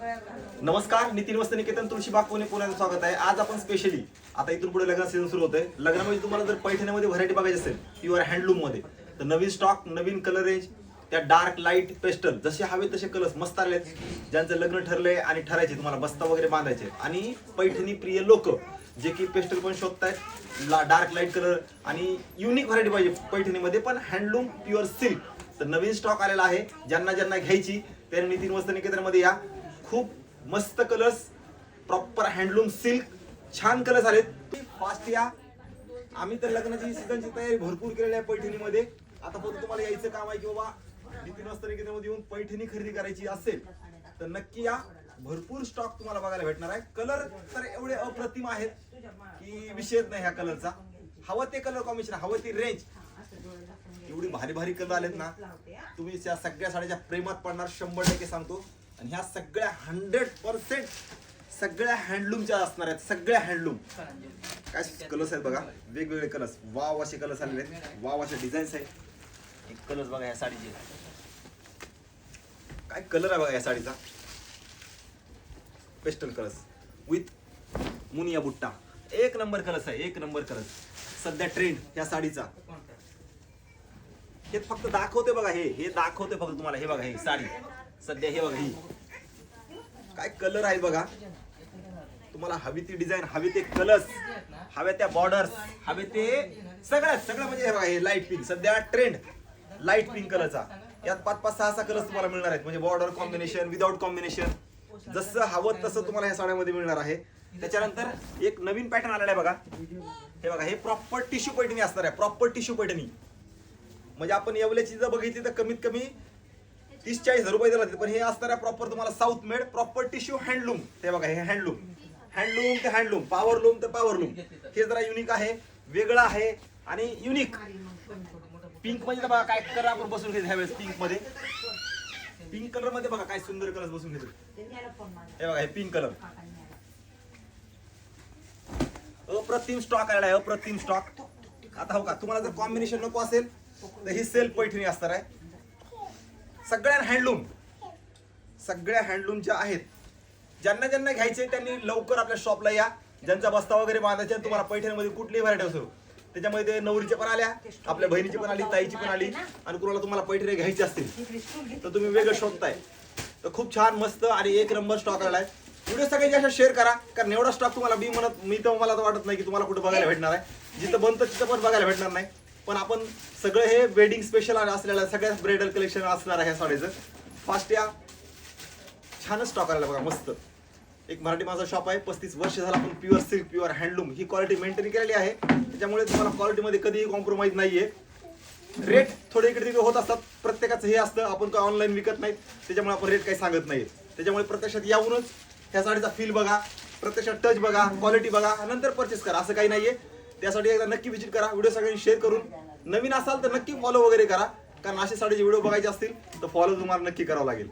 नमस्कार नितीन वस्त निकेतन तुळशीबाग पुणे पुण्याचं स्वागत आहे. आज आपण स्पेशली आता इथून पुढे लग्न सीझन सुरू होतंय. लग्नामध्ये तुम्हाला जर पैठणीमध्ये व्हरायटी बघायची असेल प्युअर हँडलूममध्ये तर नवीन स्टॉक नवीन कलर रेंज त्या डार्क लाइट पेस्टल जसे हवे तसे कलर्स मस्त आले ज्यांचं लग्न ठरलंय आणि ठरायचे तुम्हाला बस्ता वगैरे बांधायचे आणि पैठणी प्रिय लोक जे की पेस्टल पण शोधतायत डार्क लाइट कलर आणि युनिक व्हरायटी पाहिजे पैठणीमध्ये पण हँडलूम प्युअर सिल्क तर नवीन स्टॉक आलेला आहे ज्यांना ज्यांना घ्यायची त्यांनी नितीन वस्त निकेतनमध्ये या. खूप मस्त कलर्स प्रॉपर हँडलूम सिल्क छान कलर्स आलेत. फास्ट या. आम्ही तर लग्नाची सीझनची तयारी भरपूर केलेली आहे पैठणीमध्ये. आता फक्त तुम्हाला यायचं काम आहे की बाबा नितीन वस्त्र निकेतनमध्ये येऊन पैठणी खरेदी करायची असेल तर नक्की या. भरपूर स्टॉक तुम्हाला बघायला भेटणार आहे. कलर तर एवढे अप्रतिम आहेत की विषयच नाही ह्या कलरचा हवं ते कलर कॉम्बिनेशन हवं ती रेंज एवढी भारी भारी कलर आलेत ना. तुम्ही त्या सगळ्या साड्याच्या प्रेमात पडणार शंभर टक्के सांगतो. आणि ह्या सगळ्या हंड्रेड पर्सेंट सगळ्या हँडलूमच्या असणार आहेत सगळ्या हँडलूम काय कलर्स आहेत बघा. वेगवेगळे कलर्स वाव असे कलर्स आलेले आहेत. वाव असे डिझाईन्स आहेत. एक कलर्स बघा या साडीचे. काय कलर आहे बघा या साडीचा? पेस्टल कलर्स विथ मुनिया बुट्टा. एक नंबर कलर्स आहे एक नंबर कलर्स सध्या ट्रेंड या साडीचा. हे फक्त दाखवते बघा हे. हे दाखवते फक्त तुम्हाला. हे बघा हे साडी. सध्या हे बघा. ही काय कलर आहे बघा. तुम्हाला हवी ती डिझाईन हवी ते कलर्स हवे त्या बॉर्डर्स हवे ते सगळ्यात सगळं म्हणजे हे बघा हे लाइट पिंक सध्या ट्रेंड लाइट पिंक कलरचा यात पाच पाच सहा सहा कलर्स तुम्हाला मिळणार आहेत. म्हणजे बॉर्डर कॉम्बिनेशन विदाउट कॉम्बिनेशन जसं हवं तसं तुम्हाला ह्या साड्यामध्ये मिळणार आहे. त्याच्यानंतर एक नवीन पॅटर्न आलेला आहे बघा. हे बघा हे प्रॉपर टिश्यू पैठणी असणार आहे. Proper tissue Paithani. म्हणजे आपण येवल्याची जर बघितली तर कमीत कमी तीस चाळीस हजार रुपये दिला पण हे असणाऱ्या प्रॉपर तुम्हाला south made proper tissue handloom ते बघा हे हँडलूम हँडलूम ते हँडलूम पॉवर लूम ते पॉवर लूम हे जरा युनिक आहे वेगळं आहे आणि युनिक पिंकमध्ये तर बघा काय कलर आपण बसून घेतो ह्यावेळेस पिंकमध्ये. पिंक कलरमध्ये बघा काय सुंदर कलर बसून घेतो हे बघा हे पिंक कलर अप्रतिम स्टॉक आलेला आहे अप्रतिम स्टॉक आता हो का तुम्हाला जर कॉम्बिनेशन नको असेल तर ही सेल पैठणी असणार आहे. सगळ्या हँडलूम सगळ्या हँडलूमच्या आहेत ज्यांना ज्यांना घ्यायचे त्यांनी लवकर आपल्या शॉपला या. ज्यांचा बस्ता वगैरे बांधायचा तुम्हाला पैठणीमध्ये कुठलीही व्हरायटी असो. त्याच्यामध्ये ते नवरीच्या पण आल्या आपल्या बहिणीची पण आली ताईची पण आली आणि कुणाला तुम्हाला पैठणी घ्यायची असतील तर तुम्ही वेगळं शोधताय. तर खूप छान मस्त आणि एक नंबर स्टॉक आलाय. व्हिडिओ सगळ्यात जास्त शेअर करा कारण एवढा स्टॉक तुम्हाला मी म्हणत मी तर मला तर वाटत नाही की तुम्हाला कुठे बघायला भेटणार आहे. जिथं बनतं तिथं पण बघायला भेटणार नाही. पण आपण सगळं हे वेडिंग स्पेशल असलेलं सगळ्या ब्रायडल कलेक्शन असणार आहे ह्या साडीचं. फास्ट या. छानच स्टॉक आलेला बघा मस्त. एक मराठी माझा शॉप आहे पस्तीस वर्ष झाला आपण प्युअर सिल्क प्युअर हँडलूम ही क्वालिटी मेंटेन केलेली आहे. त्याच्यामुळे तुम्हाला क्वालिटीमध्ये कधीही कॉम्प्रोमाइज आहे रेट थोडे इकडे तिकडे होत असतात. प्रत्येकाचं हे असतं आपण काय ऑनलाईन विकत नाही त्याच्यामुळे आपण रेट काही सांगत नाही त्याच्यामुळे प्रत्यक्षात यावूनच ह्या साडीचा फील बघा प्रत्यक्षात टच बघा क्वालिटी बघा नंतर परचेस करा असं काही नाहीये. त्यासाठी एकदा नक्की व्हिजिट करा. व्हिडिओ सगळ्यांनी शेअर करून. नवीन असाल तर नक्की फॉलो वगैरे करा. कारण असे साडीचे व्हिडिओ बघायचे असतील तर फॉलो तुम्हाला नक्की करावं लागेल.